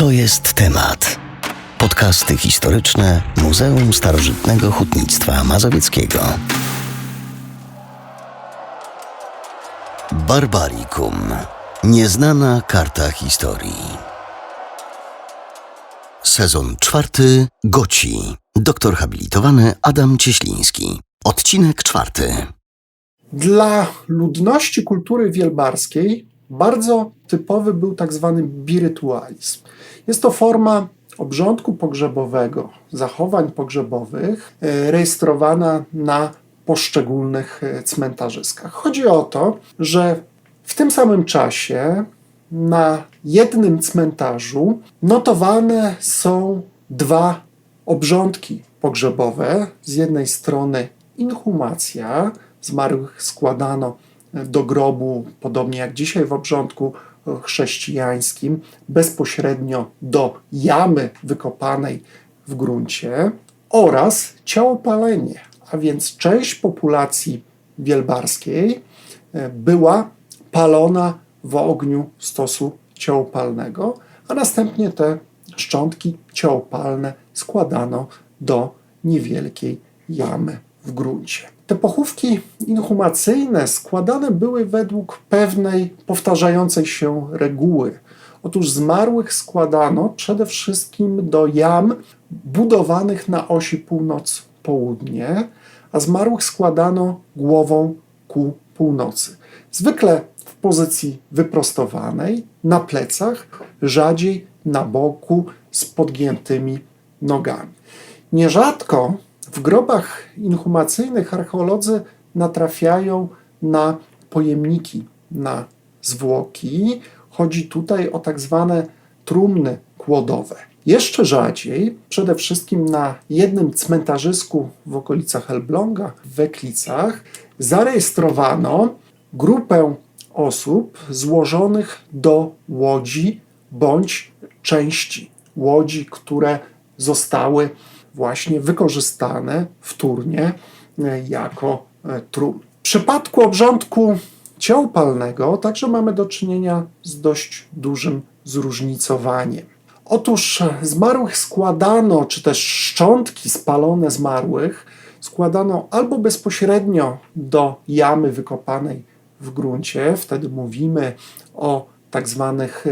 To jest temat. Podcasty historyczne Muzeum Starożytnego Hutnictwa Mazowieckiego. Barbaricum. Nieznana karta historii. Sezon czwarty. Goci. Doktor habilitowany Adam Cieśliński. Odcinek czwarty. Dla ludności kultury wielbarskiej bardzo typowy był tak zwany birytualizm. Jest to forma obrządku pogrzebowego, zachowań pogrzebowych, e, rejestrowana na poszczególnych e, cmentarzyskach. Chodzi o to, że w tym samym czasie na jednym cmentarzu notowane są dwa obrządki pogrzebowe. Z jednej strony inhumacja, zmarłych składano do grobu, podobnie jak dzisiaj w obrządku chrześcijańskim, bezpośrednio do jamy wykopanej w gruncie, oraz ciałopalenie, a więc część populacji wielbarskiej e, była palona w ogniu stosu ciałopalnego, a następnie te szczątki ciałopalne składano do niewielkiej jamy w gruncie. Te pochówki inhumacyjne składane były według pewnej powtarzającej się reguły. Otóż zmarłych składano przede wszystkim do jam budowanych na osi północ-południe, a zmarłych składano głową ku północy. Zwykle w pozycji wyprostowanej, na plecach, rzadziej na boku z podgiętymi nogami. Nierzadko w grobach inhumacyjnych archeolodzy natrafiają na pojemniki, na zwłoki. Chodzi tutaj o tak zwane trumny kłodowe. Jeszcze rzadziej, przede wszystkim na jednym cmentarzysku w okolicach Elbląga, w Weklicach, zarejestrowano grupę osób złożonych do łodzi bądź części łodzi, które zostały właśnie wykorzystane wtórnie e, jako e, trumny. W przypadku obrządku ciałpalnego także mamy do czynienia z dość dużym zróżnicowaniem. Otóż e, zmarłych składano, czy też szczątki spalone zmarłych składano albo bezpośrednio do jamy wykopanej w gruncie, wtedy mówimy o tak zwanych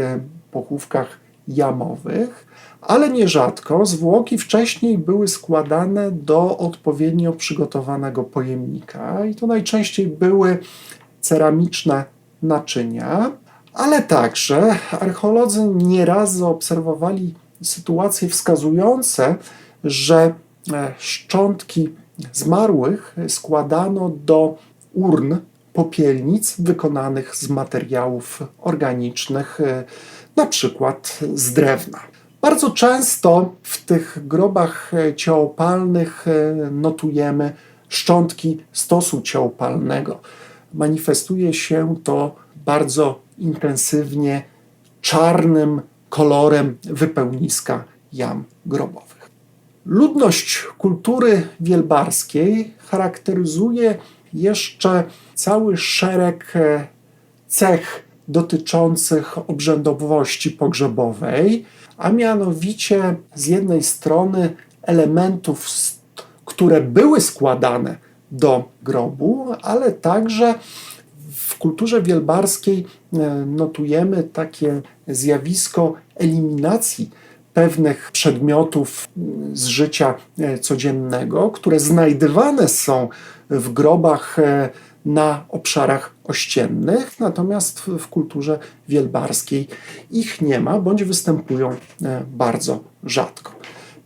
pochówkach jamowych, ale nierzadko zwłoki wcześniej były składane do odpowiednio przygotowanego pojemnika i to najczęściej były ceramiczne naczynia, ale także archeolodzy nieraz zaobserwowali sytuacje wskazujące, że e, szczątki zmarłych składano do urn popielnic wykonanych z materiałów organicznych, e, na przykład z drewna. Bardzo często w tych grobach e, ciałopalnych e, notujemy szczątki stosu ciałopalnego. Manifestuje się to bardzo intensywnie czarnym kolorem wypełniska jam grobowych. Ludność kultury wielbarskiej charakteryzuje jeszcze cały szereg e, cech dotyczących obrzędowości pogrzebowej, a mianowicie z jednej strony elementów, które były składane do grobu, ale także w kulturze wielbarskiej e, notujemy takie zjawisko eliminacji pewnych przedmiotów z życia e, codziennego, które znajdywane są w grobach e, na obszarach ościennych, natomiast w, kulturze wielbarskiej ich nie ma, bądź występują e, bardzo rzadko.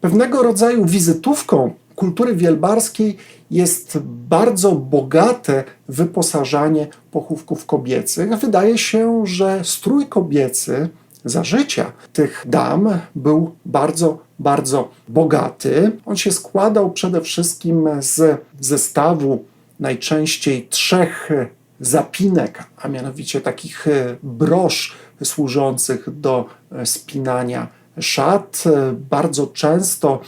Pewnego rodzaju wizytówką kultury wielbarskiej jest bardzo bogate wyposażanie pochówków kobiecych. Wydaje się, że strój kobiecy za życia tych dam był bardzo, bardzo bogaty. On się składał przede wszystkim z zestawu najczęściej trzech zapinek, a mianowicie takich brosz służących do spinania szat. Bardzo często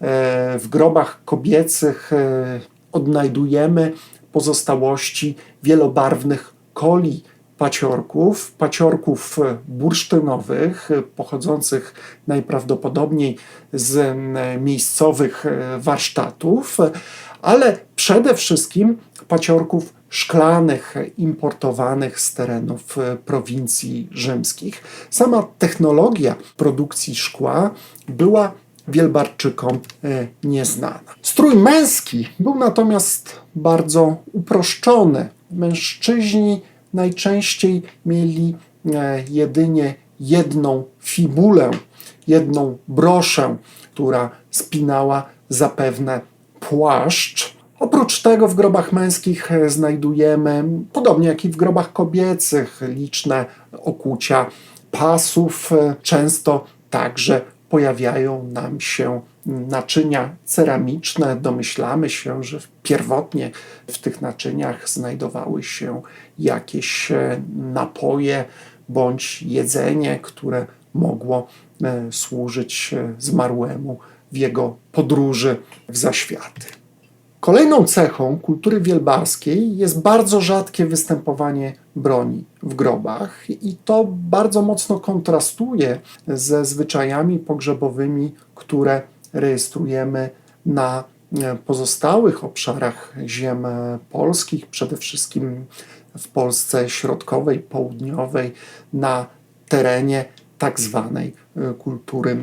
e, w grobach kobiecych e, odnajdujemy pozostałości wielobarwnych koli paciorków, paciorków bursztynowych, pochodzących najprawdopodobniej z miejscowych e, warsztatów, ale przede wszystkim paciorków szklanych importowanych z terenów e, prowincji rzymskich. Sama technologia produkcji szkła była Wielbarczykom e, nieznana. Strój męski był natomiast bardzo uproszczony. Mężczyźni najczęściej mieli e, jedynie jedną fibulę, jedną broszę, która spinała zapewne płaszcz. Oprócz tego w grobach męskich e, znajdujemy, podobnie jak i w grobach kobiecych, liczne okucia pasów, e, często także pojawiają nam się naczynia ceramiczne. Domyślamy się, że pierwotnie w tych naczyniach znajdowały się jakieś e, napoje bądź jedzenie, które mogło e, służyć e, zmarłemu w jego podróży w zaświaty. Kolejną cechą kultury wielbarskiej jest bardzo rzadkie występowanie broni w grobach, i to bardzo mocno kontrastuje ze zwyczajami pogrzebowymi, które rejestrujemy na e, pozostałych obszarach ziem e, polskich, przede wszystkim w Polsce środkowej, południowej, na terenie tak zwanej e, kultury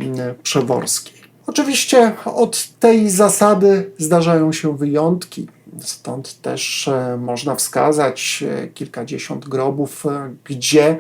przeworskiej. Oczywiście od tej zasady zdarzają się wyjątki. Stąd też można wskazać kilkadziesiąt grobów, gdzie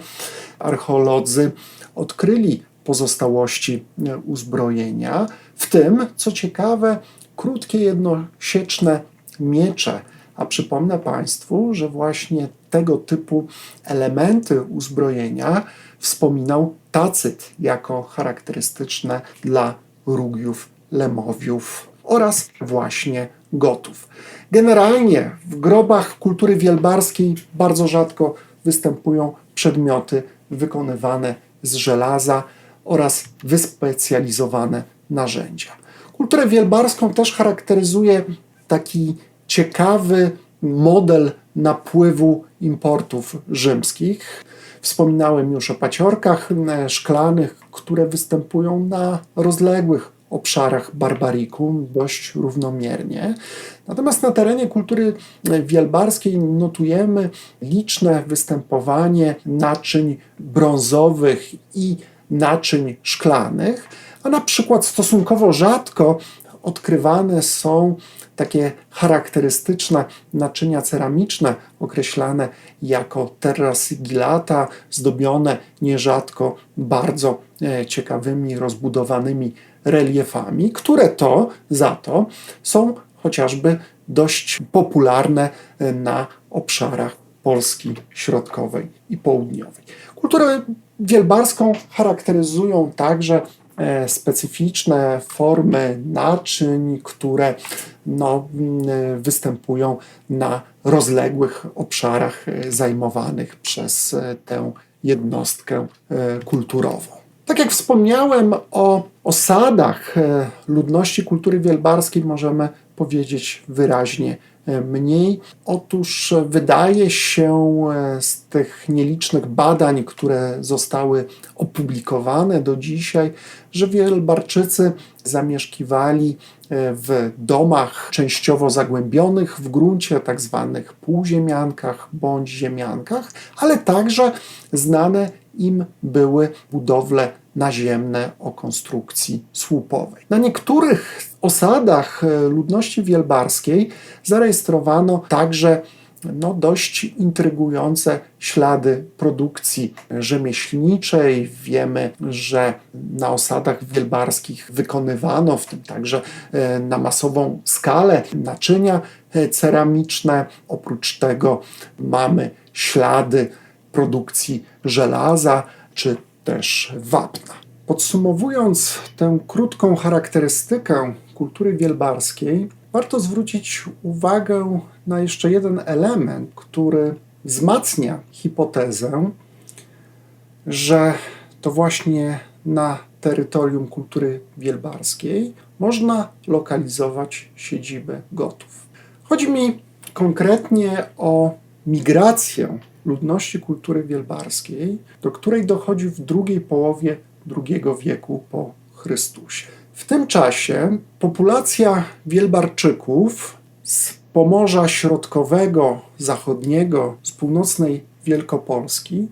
archeolodzy odkryli pozostałości e, uzbrojenia, w tym, co ciekawe, krótkie jednosieczne miecze. A przypomnę Państwu, że właśnie tego typu elementy uzbrojenia wspominał Tacyt jako charakterystyczne dla Rugiów, Lemowiów oraz właśnie Gotów. Generalnie w grobach kultury wielbarskiej bardzo rzadko występują przedmioty wykonywane z żelaza oraz wyspecjalizowane narzędzia. Kulturę wielbarską też charakteryzuje taki ciekawy model napływu importów rzymskich. Wspominałem już o paciorkach e, szklanych, które występują na rozległych obszarach barbarikum dość równomiernie. Natomiast na terenie kultury wielbarskiej notujemy liczne występowanie naczyń brązowych i naczyń szklanych, a na przykład stosunkowo rzadko odkrywane są takie charakterystyczne naczynia ceramiczne, określane jako terra sigillata, zdobione nierzadko bardzo e, ciekawymi, rozbudowanymi reliefami, które to za to są chociażby dość popularne e, na obszarach Polski Środkowej i Południowej. Kulturę wielbarską charakteryzują także e, specyficzne formy naczyń, które no, występują na rozległych obszarach e, zajmowanych przez e, tę jednostkę kulturową. Tak jak wspomniałem o osadach ludności kultury wielbarskiej, możemy powiedzieć wyraźnie mniej. Otóż wydaje się e, z tych nielicznych badań, które zostały opublikowane do dzisiaj, że Wielbarczycy zamieszkiwali e, w domach częściowo zagłębionych w gruncie, tak zwanych półziemiankach bądź ziemiankach, ale także znane im były budowle naziemne o konstrukcji słupowej. Na niektórych osadach e, ludności wielbarskiej zarejestrowano także no, dość intrygujące ślady produkcji rzemieślniczej. Wiemy, że na osadach wielbarskich wykonywano, w tym także e, na masową skalę, naczynia e, ceramiczne. Oprócz tego mamy ślady produkcji żelaza czy też wapna. Podsumowując tę krótką charakterystykę kultury wielbarskiej, warto zwrócić uwagę na jeszcze jeden element, który wzmacnia hipotezę, że to właśnie na terytorium kultury wielbarskiej można lokalizować siedzibę Gotów. Chodzi mi konkretnie o migrację ludności kultury wielbarskiej, do której dochodzi w drugiej połowie II wieku po Chrystusie. W tym czasie populacja Wielbarczyków z Pomorza Środkowego, Zachodniego, z północnej Wielkopolski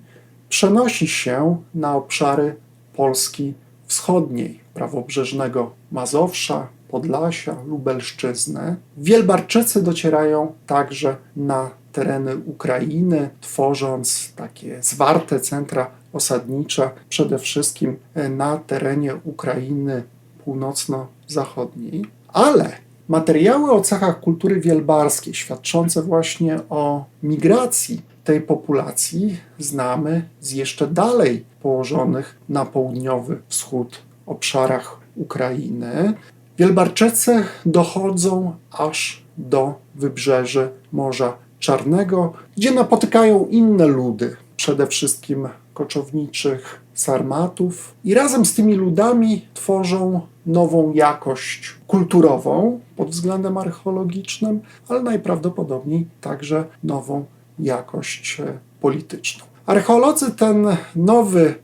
przenosi się na obszary Polski Wschodniej, prawobrzeżnego Mazowsza, Podlasia, Lubelszczyznę. Wielbarczycy docierają także na tereny Ukrainy, tworząc takie zwarte centra osadnicze, przede wszystkim na terenie Ukrainy północno-zachodniej. Ale materiały o cechach kultury wielbarskiej, świadczące właśnie o migracji tej populacji, znamy z jeszcze dalej położonych na południowy wschód obszarach Ukrainy. Wielbarczycy dochodzą aż do wybrzeży Morza Czarnego, gdzie napotykają inne ludy, przede wszystkim koczowniczych sarmatów, i razem z tymi ludami tworzą nową jakość kulturową pod względem archeologicznym, ale najprawdopodobniej także nową jakość polityczną. Archeolodzy ten nowy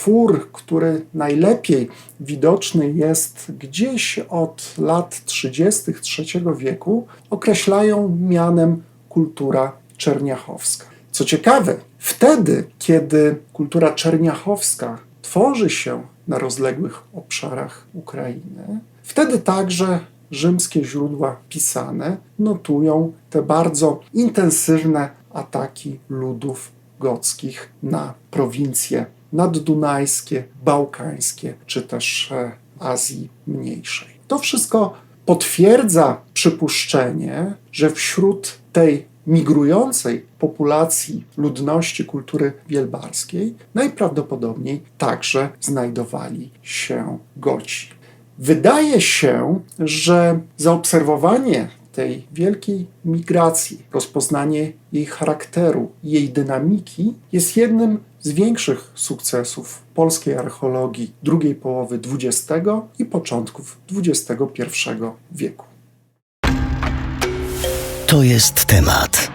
twór, który najlepiej widoczny jest gdzieś od lat 30. III wieku, określają mianem kultura czerniachowska. Co ciekawe, wtedy, kiedy kultura czerniachowska tworzy się na rozległych obszarach Ukrainy, wtedy także rzymskie źródła pisane notują te bardzo intensywne ataki ludów gockich na prowincje naddunajskie, bałkańskie czy też e, Azji Mniejszej. To wszystko potwierdza przypuszczenie, że wśród tej migrującej populacji ludności kultury wielbarskiej najprawdopodobniej także znajdowali się Goci. Wydaje się, że zaobserwowanie tej wielkiej migracji, rozpoznanie jej charakteru, jej dynamiki jest jednym z większych sukcesów polskiej archeologii drugiej połowy XX i początków XXI wieku. To jest temat.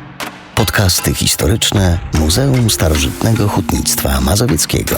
Podcasty historyczne Muzeum Starożytnego Hutnictwa Mazowieckiego.